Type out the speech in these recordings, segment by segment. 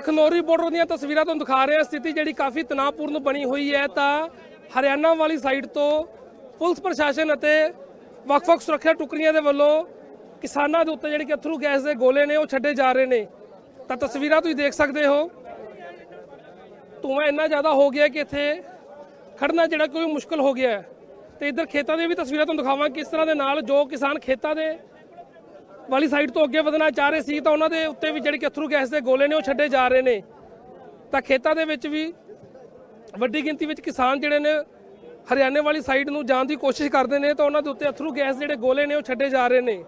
ਤਖਨੌਰੀ border ਦੀਆਂ ਤਸਵੀਰਾਂ ਤੁਹਾਨੂੰ ਦਿਖਾ ਰਹੇ ਹਾਂ। ਸਥਿਤੀ ਜਿਹੜੀ ਕਾਫੀ ਤਣਾਅਪੂਰਨ ਬਣੀ ਹੋਈ ਹੈ। ਤਾਂ ਹਰਿਆਣਾ ਵਾਲੀ ਸਾਈਡ ਤੋਂ ਪੁਲਿਸ ਪ੍ਰਸ਼ਾਸਨ ਅਤੇ ਵੱਖ-ਵੱਖ ਸੁਰੱਖਿਆ ਟੁਕੜੀਆਂ ਦੇ ਵੱਲੋਂ ਕਿਸਾਨਾਂ ਦੇ ਉੱਤੇ ਜਿਹੜੀ ਕਿ ਅਥਰੂ ਗੈਸ ਦੇ ਗੋਲੇ ਨੇ, ਉਹ ਛੱਡੇ ਜਾ ਰਹੇ ਨੇ। ਤਾਂ ਤਸਵੀਰਾਂ ਤੁਸੀਂ ਦੇਖ ਸਕਦੇ ਹੋ। ਧੂੰਆਂ ਇੰਨਾ ਜ਼ਿਆਦਾ ਹੋ ਗਿਆ ਕਿ ਇੱਥੇ ਖੜਨਾ ਜਿਹੜਾ ਕੋਈ ਮੁਸ਼ਕਲ ਹੋ ਗਿਆ ਹੈ। ਤੇ ਇੱਧਰ ਖੇਤਾਂ ਦੀਆਂ ਵੀ ਤਸਵੀਰਾਂ ਤੁਹਾਨੂੰ ਦਿਖਾਵਾਂ ਕਿਸ ਤਰ੍ਹਾਂ ਦੇ ਨਾਲ ਜੋ ਕਿਸਾਨ ਖੇਤਾਂ ਦੇ ਵਾਲੀ ਸਾਈਡ ਤੋਂ ਅੱਗੇ ਵਧਣਾ ਚਾਹ ਰਹੇ ਸੀ ਤਾਂ ਉਹਨਾਂ ਦੇ ਉੱਤੇ ਵੀ ਜਿਹੜੇ ਕਿ ਅਥਰੂ ਗੈਸ ਦੇ ਗੋਲੇ ਨੇ ਉਹ ਛੱਡੇ ਜਾ ਰਹੇ ਨੇ। ਤਾਂ ਖੇਤਾਂ ਦੇ ਵਿੱਚ ਵੀ ਵੱਡੀ ਗਿਣਤੀ ਵਿੱਚ ਕਿਸਾਨ ਜਿਹੜੇ ਨੇ ਹਰਿਆਣੇ ਵਾਲੀ ਸਾਈਡ ਨੂੰ ਜਾਣ ਦੀ ਕੋਸ਼ਿਸ਼ ਕਰਦੇ ਨੇ ਤਾਂ ਉਹਨਾਂ ਦੇ ਉੱਤੇ ਅਥਰੂ ਗੈਸ ਜਿਹੜੇ ਗੋਲੇ ਨੇ ਉਹ ਛੱਡੇ ਜਾ ਰਹੇ ਨੇ।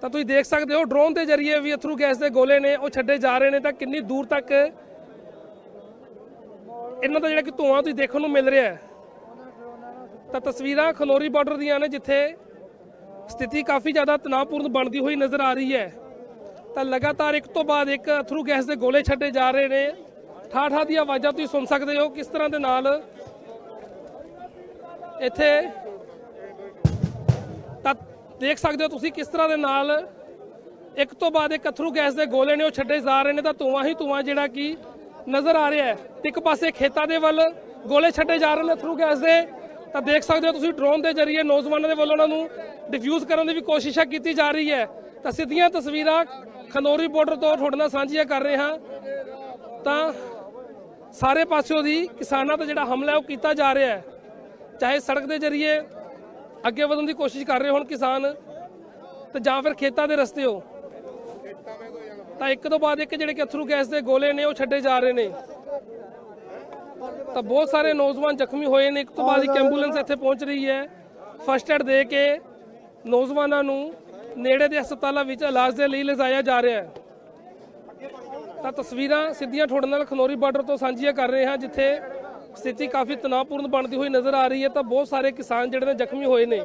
ਤਾਂ ਤੁਸੀਂ ਦੇਖ ਸਕਦੇ ਹੋ ਡਰੋਨ ਦੇ ਜ਼ਰੀਏ ਵੀ ਅਥਰੂ ਗੈਸ ਦੇ ਗੋਲੇ ਨੇ ਉਹ ਛੱਡੇ ਜਾ ਰਹੇ ਨੇ ਤਾਂ ਕਿੰਨੀ ਦੂਰ ਤੱਕ ਇਹਨਾਂ ਦਾ ਜਿਹੜਾ ਕਿ ਧੂਆਂ ਤੁਸੀਂ ਦੇਖਣ ਨੂੰ ਮਿਲ ਰਿਹਾ ਹੈ। ਤਾਂ ਤਸਵੀਰਾਂ ਖਨੋਰੀ ਬਾਰਡਰ ਦੀਆਂ ਨੇ ਜਿੱਥੇ ਸਥਿਤੀ ਕਾਫੀ ਜ਼ਿਆਦਾ ਤਣਾਅਪੂਰਨ ਬਣਦੀ ਹੋਈ ਨਜ਼ਰ ਆ ਰਹੀ ਹੈ। ਤਾਂ ਲਗਾਤਾਰ ਇੱਕ ਤੋਂ ਬਾਅਦ ਇੱਕ ਅਥਰੂ ਗੈਸ ਦੇ ਗੋਲੇ ਛੱਡੇ ਜਾ ਰਹੇ ਨੇ। ਠਾ ਠਾ ਦੀਆਂ ਆਵਾਜ਼ਾਂ ਤੁਸੀਂ ਸੁਣ ਸਕਦੇ ਹੋ। ਕਿਸ ਤਰ੍ਹਾਂ ਦੇ ਨਾਲ ਇੱਥੇ ਤਾਂ ਦੇਖ ਸਕਦੇ ਹੋ ਤੁਸੀਂ ਕਿਸ ਤਰ੍ਹਾਂ ਦੇ ਨਾਲ ਇੱਕ ਤੋਂ ਬਾਅਦ ਇੱਕ ਅਥਰੂ ਗੈਸ ਦੇ ਗੋਲੇ ਨੇ ਉਹ ਛੱਡੇ ਜਾ ਰਹੇ ਨੇ। ਤਾਂ ਧੂਆਂ ਹੀ ਧੂਆਂ ਜਿਹੜਾ ਕਿ ਨਜ਼ਰ ਆ ਰਿਹਾ ਹੈ। ਇੱਕ ਪਾਸੇ ਖੇਤਾਂ ਦੇ ਵੱਲ ਗੋਲੇ ਛੱਡੇ ਜਾ ਰਹੇ ਨੇ ਅਥਰੂ ਗੈਸ ਦੇ। ਤਾਂ ਦੇਖ ਸਕਦੇ ਹੋ ਤੁਸੀਂ ਡਰੋਨ ਦੇ ਜ਼ਰੀਏ ਨੌਜਵਾਨਾਂ ਦੇ ਵੱਲੋਂ ਉਹਨਾਂ ਨੂੰ ਡਿਫਿਊਜ਼ ਕਰਨ ਦੀ ਵੀ ਕੋਸ਼ਿਸ਼ਾਂ ਕੀਤੀ ਜਾ ਰਹੀ ਹੈ। ਤਾਂ ਸਿੱਧੀਆਂ ਤਸਵੀਰਾਂ ਖਨੌਰੀ ਬਾਰਡਰ ਤੋਂ ਤੁਹਾਡੇ ਨਾਲ ਸਾਂਝੀਆਂ ਕਰ ਰਹੇ ਹਾਂ। ਤਾਂ ਸਾਰੇ ਪਾਸਿਓਂ ਦੀ ਕਿਸਾਨਾਂ ਤੇ ਜਿਹੜਾ ਹਮਲਾ ਉਹ ਕੀਤਾ ਜਾ ਰਿਹਾ ਹੈ। ਚਾਹੇ ਸੜਕ ਦੇ ਜ਼ਰੀਏ ਅੱਗੇ ਵਧਣ ਦੀ ਕੋਸ਼ਿਸ਼ ਕਰ ਰਹੇ ਹੋਣ ਕਿਸਾਨ ਤੇ ਜਾਂ ਫਿਰ ਖੇਤਾਂ ਦੇ ਰਸਤੇ ਹੋ। ਤਾਂ ਇੱਕ ਤੋਂ ਬਾਅਦ ਇੱਕ ਜਿਹੜੇ ਕਿ ਅਥਰੂ ਗੈਸ ਦੇ ਗੋਲੇ ਨੇ ਉਹ ਛੱਡੇ ਜਾ ਰਹੇ ਨੇ। ਤਾਂ ਬਹੁਤ ਸਾਰੇ ਨੌਜਵਾਨ ਜ਼ਖਮੀ ਹੋਏ ਨੇ। ਇੱਕ ਤੋਂ ਬਾਅਦ ਇੱਕ ਐਂਬੂਲੈਂਸ ਇੱਥੇ ਪਹੁੰਚ ਰਹੀ ਹੈ। ਫਸਟ ਏਡ ਦੇ ਕੇ ਨੌਜਵਾਨਾਂ ਨੂੰ ਨੇੜੇ ਦੇ ਹਸਪਤਾਲਾਂ ਵਿੱਚ ਇਲਾਜ ਦੇ ਲਈ ਲਿਜਾਇਆ ਜਾ ਰਿਹਾ ਹੈ। ਤਾਂ ਤਸਵੀਰਾਂ ਸਿੱਧੀਆਂ ਤੁਹਾਡੇ ਨਾਲ ਖਨੌਰੀ ਬਾਰਡਰ ਤੋਂ ਸਾਂਝੀਆਂ ਕਰ ਰਹੇ ਹਾਂ, ਜਿੱਥੇ ਸਥਿਤੀ ਕਾਫੀ ਤਣਾਅਪੂਰਨ ਬਣਦੀ ਹੋਈ ਨਜ਼ਰ ਆ ਰਹੀ ਹੈ। ਤਾਂ ਬਹੁਤ ਸਾਰੇ ਕਿਸਾਨ ਜਿਹੜੇ ਨੇ ਜ਼ਖਮੀ ਹੋਏ ਨੇ।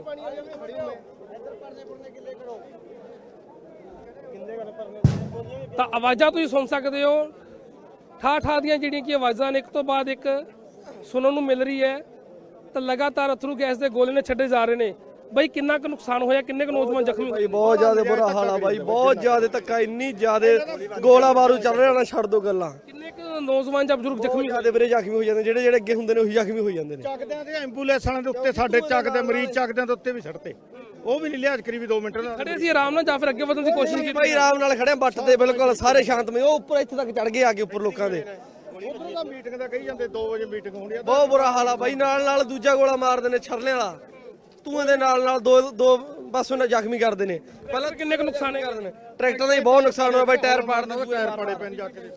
ਤਾਂ ਆਵਾਜ਼ਾਂ ਤੁਸੀਂ ਸੁਣ ਸਕਦੇ ਹੋ। ਠਾ ਠਾ ਦੀਆਂ ਜਿਹੜੀਆਂ ਕਿ ਆਵਾਜ਼ਾਂ ਨੇ ਇੱਕ ਤੋਂ ਬਾਅਦ ਇੱਕ ਸੁਣਨ ਨੂੰ ਮਿਲ ਰਹੀ ਹੈ। ਤਾਂ ਲਗਾਤਾਰ ਅਥਰੂ ਗੈਸ ਦੇ ਗੋਲੇ ਨੇ ਛੱਡੇ ਜਾ ਰਹੇ ਨੇ। ਬਈ ਕਿੰਨਾ ਕੁ ਨੁਕਸਾਨ ਹੋਇਆ ਕਿੰਨੇ ਕੁ ਨੌਜਵਾਨ ਜ਼ਖਮੀ ਹੋਏ? ਭਾਈ ਬਹੁਤ ਜ਼ਿਆਦਾ ਬੁਰਾ ਹਾਲ ਆ ਬਾਈ ਬਹੁਤ ਜ਼ਿਆਦਾ ਧੱਕਾ ਇੰਨੀ ਜ਼ਿਆਦਾ ਗੋਲਾ ਬਾਰੂ ਚੱਲ ਰਿਹਾ ਨਾ ਛੱਡ ਦੋ ਗੱਲਾਂ। ਕਿੰਨੇ ਕੁ ਨੌਜਵਾਨ ਜਾਂ ਬਜ਼ੁਰਗ ਜ਼ਖਮੀ ਜ਼ਿਆਦਾ ਵੀਰੇ ਜ਼ਖਮੀ ਹੋ ਜਾਂਦੇ ਜਿਹੜੇ ਜਿਹੜੇ ਅੱਗੇ ਹੁੰਦੇ ਨੇ ਉਹੀ ਜ਼ਖਮੀ ਹੋ ਜਾਂਦੇ ਨੇ। ਚੱਕਦਿਆਂ ਦੇ ਐਂਬੂਲੈਂਸਾਂ ਦੇ ਉੱਤੇ ਸਾਡੇ ਚੱਕਦੇ ਮਰੀਜ਼ ਚੱਕਦਿਆਂ ਦੇ ਉੱਤੇ ਵੀ ਛੱਡਤੇ ਉਹ ਵੀ ਨਹੀਂ ਲਿਹਾਜ਼ ਕਰੀ ਵੀ 2 ਮਿੰਟ ਨਾਲ। ਖੜੇ ਸੀ ਆਰਾਮ ਨਾਲ ਜਾਂ ਫਿਰ ਅੱਗੇ ਵਧਣ ਦੀ ਕੋਸ਼ਿਸ਼ ਕੀਤੀ ਭਾਈ ਆਰਾਮ ਨਾਲ ਖੜੇ ਬੱਟ ਤੇ ਬਿਲਕੁਲ ਸਾਰੇ ਸ਼ਾਂਤਮਈ। ਉਹ ਉੱਪਰ ਇੱਥੇ ਤੱਕ ਚੜ ਗਏ ਆ ਕੇ ਉੱਪਰ ਲੋਕਾਂ ਦੇ। ਉਧਰ ਦਾ ਮੀਟਿੰਗ ਦਾ ਕਹੀ ਜਾਂਦੇ 2 ਵਜੇ ਮੀਟਿੰਗ ਹੋਣੀ ਆ। ਬਹੁਤ ਬੁਰਾ ਹਾਲ ਆ ਬਾਈ ਨਾਲ ਨਾਲ ਦੂਜਾ ਗੋਲਾ ਮਾਰਦੇ ਨੇ ਛਰਲੇ ਵਾਲਾ। ਧੂਏ ਦੇ ਨਾਲ ਨਾਲ ਦੋ ਦੋ ਬਸ ਉਹਨਾਂ ਜ਼ਖਮੀ ਕਰਦੇ ਨੇ ਪਹਿਲਾਂ ਕਿੰਨੇ ਕੁ ਨੁਕਸਾਨ ਕਰਦੇ ਨੇ ਟਰੈਕਟਰ ਦਾ ਹੀ ਬਹੁਤ ਨੁਕਸਾਨ ਹੋਇਆ ਬਾਈ ਟਾਇਰ ਪਾੜ ਦਿੱਤੇ। ਟਾਇਰ ਪਾੜੇ ਪੈਣ ਜਾ ਕੇ।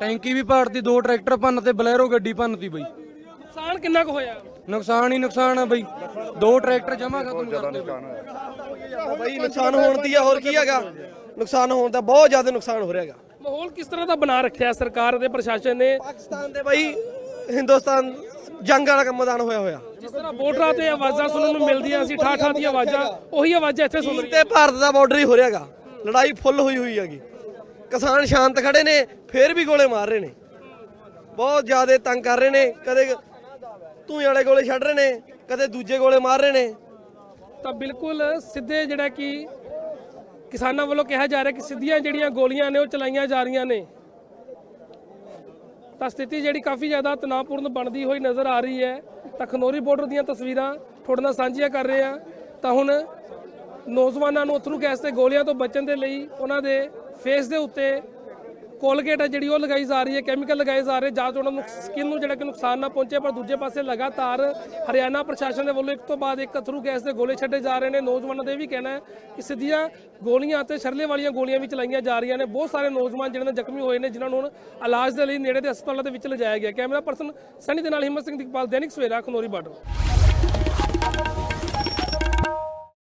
ਟੈਂਕੀ ਵੀ ਪਾੜਤੀ ਦੋ ਟਰੈਕਟਰ ਭੰਨ ਤੇ ਬਲੈਰੋ ਗੱਡੀ ਭੰਨਤੀ ਬਈ। ਨੁਕਸਾਨ ਕਿੰਨਾ ਕੁ ਹੋਇਆ? ਨੁਕਸਾਨ ਹੀ ਨੁਕਸਾਨ ਆ ਬਈ। ਦੋ ਟਰੈਕਟਰ ਜਮਾ ਖਤਮ ਕਰਤੇ ਬਾਈ ਨੁਕਸਾਨ ਹੋਣ ਦੀ ਆ ਹੋਰ ਕੀ ਹੈਗਾ? ਨੁਕਸਾਨ ਹੋਣ ਦਾ ਬਹੁਤ ਜ਼ਿਆਦਾ ਨੁਕਸਾਨ ਹੋ ਰਿਹਾ ਹੈਗਾ। ਮਾਹੌਲ ਕਿਸ ਤਰ੍ਹਾਂ ਦਾ ਬਣਾ ਰੱਖਿਆ ਸਰਕਾਰ ਅਤੇ ਪ੍ਰਸ਼ਾਸਨ ਨੇ? ਪਾਕਿਸਤਾਨ ਦੇ ਬਾਈ ਹਿੰਦੁਸਤਾਨ ਜੰਗ ਵਾਲਾ ਮੈਦਾਨ ਹੋਇਆ ਹੋਇਆ। ਜਿਸ ਤਰ੍ਹਾਂ ਬਾਰਡਰਾਂ ਤੇ ਆਵਾਜ਼ਾਂ ਸੁਣਨ ਨੂੰ ਮਿਲਦੀਆਂ ਸੀ ਠਾ ਠਾ ਦੀਆਂ ਆਵਾਜ਼ਾਂ ਉਹੀ ਆਵਾਜ਼ਾਂ ਇੱਥੇ ਸੁਣ ਰਹੀਆਂ। ਤੇ ਭਾਰਤ ਦਾ ਬਾਰਡਰ ਹੀ ਹੋ ਰਿਹਾ ਹੈਗਾ। ਲੜਾਈ ਫੁੱਲ ਹੋਈ ਹੋਈ ਹੈਗੀ। ਕਿਸਾਨ ਸ਼ਾਂਤ ਖੜੇ ਨੇ ਫੇਰ ਵੀ ਗੋਲੇ ਮਾਰ ਰਹੇ ਨੇ। ਬਹੁਤ ਜ਼ਿਆਦਾ ਤੰਗ ਕਰ ਰਹੇ ਨੇ। ਕਦੇ ਧੂਏ ਵਾਲੇ ਗੋਲੇ ਛੱਡ ਰਹੇ ਨੇ, ਕਦੇ ਦੂਜੇ ਗੋਲੇ ਮਾਰ ਰਹੇ ਨੇ। ਤਾਂ ਬਿਲਕੁਲ ਸਿੱਧੇ ਜਿਹੜਾ ਕਿ ਕਿਸਾਨਾਂ ਵੱਲੋਂ ਕਿਹਾ ਜਾ ਰਿਹਾ ਕਿ ਸਿੱਧੀਆਂ ਜਿਹੜੀਆਂ ਗੋਲੀਆਂ ਨੇ ਉਹ ਚਲਾਈਆਂ ਜਾ ਰਹੀਆਂ ਨੇ। ਤਾਂ ਸਥਿਤੀ ਜਿਹੜੀ ਕਾਫੀ ਜ਼ਿਆਦਾ ਤਣਾਅਪੂਰਨ ਬਣਦੀ ਹੋਈ ਨਜ਼ਰ ਆ ਰਹੀ ਹੈ। ਤਾਂ ਖਨੌਰੀ ਬਾਰਡਰ ਦੀਆਂ ਤਸਵੀਰਾਂ ਤੁਹਾਡੇ ਨਾਲ ਸਾਂਝੀਆਂ ਕਰ ਰਹੇ ਹਾਂ। ਤਾਂ ਹੁਣ ਨੌਜਵਾਨਾਂ ਨੂੰ ਅਥਰੂ ਗੈਸ ਤੇ ਗੋਲੀਆਂ ਤੋਂ ਬਚਣ ਦੇ ਲਈ ਉਹਨਾਂ ਦੇ ਫੇਸ ਦੇ ਉੱਤੇ ਕੋਲਗੇਟ ਹੈ ਜਿਹੜੀ ਉਹ ਲਗਾਈ ਜਾ ਰਹੀ ਹੈ ਕੈਮੀਕਲ ਲਗਾਏ ਜਾ ਰਹੇ ਜਾਂ ਤਾਂ ਉਹਨਾਂ ਨੂੰ ਸਕਿਨ ਨੂੰ ਜਿਹੜਾ ਕਿ ਨੁਕਸਾਨ ਨਾ ਪਹੁੰਚੇ, ਪਰ ਦੂਜੇ ਪਾਸੇ ਲਗਾਤਾਰ ਹਰਿਆਣਾ ਪ੍ਰਸ਼ਾਸਨ ਦੇ ਵੱਲੋਂ ਇੱਕ ਤੋਂ ਬਾਅਦ ਇੱਕ ਥਰੂ ਗੈਸ ਦੇ ਗੋਲੇ ਛੱਡੇ ਜਾ ਰਹੇ ਨੇ। ਨੌਜਵਾਨਾਂ ਦਾ ਇਹ ਵੀ ਕਹਿਣਾ ਹੈ ਕਿ ਸਿੱਧੀਆਂ ਗੋਲੀਆਂ ਅਤੇ ਸ਼ਰਲੇ ਵਾਲੀਆਂ ਗੋਲੀਆਂ ਵੀ ਚਲਾਈਆਂ ਜਾ ਰਹੀਆਂ ਨੇ। ਬਹੁਤ ਸਾਰੇ ਨੌਜਵਾਨ ਜਿਹੜੇ ਨੇ ਜ਼ਖਮੀ ਹੋਏ ਨੇ, ਜਿਨ੍ਹਾਂ ਨੂੰ ਹੁਣ ਇਲਾਜ ਦੇ ਲਈ ਨੇੜੇ ਦੇ ਹਸਪਤਾਲਾਂ ਦੇ ਵਿੱਚ ਲਿਜਾਇਆ ਗਿਆ ਕੈਮਰਾ ਪਰਸਨ ਸਨੀ ਦੇ ਨਾਲ ਹਿੰਮਤ ਸਿੰਘ ਦੀਪਾਲ, ਦੈਨਿਕ ਸਵੇਰਾ, ਖਨੌਰੀ ਬਾਰਡਰ।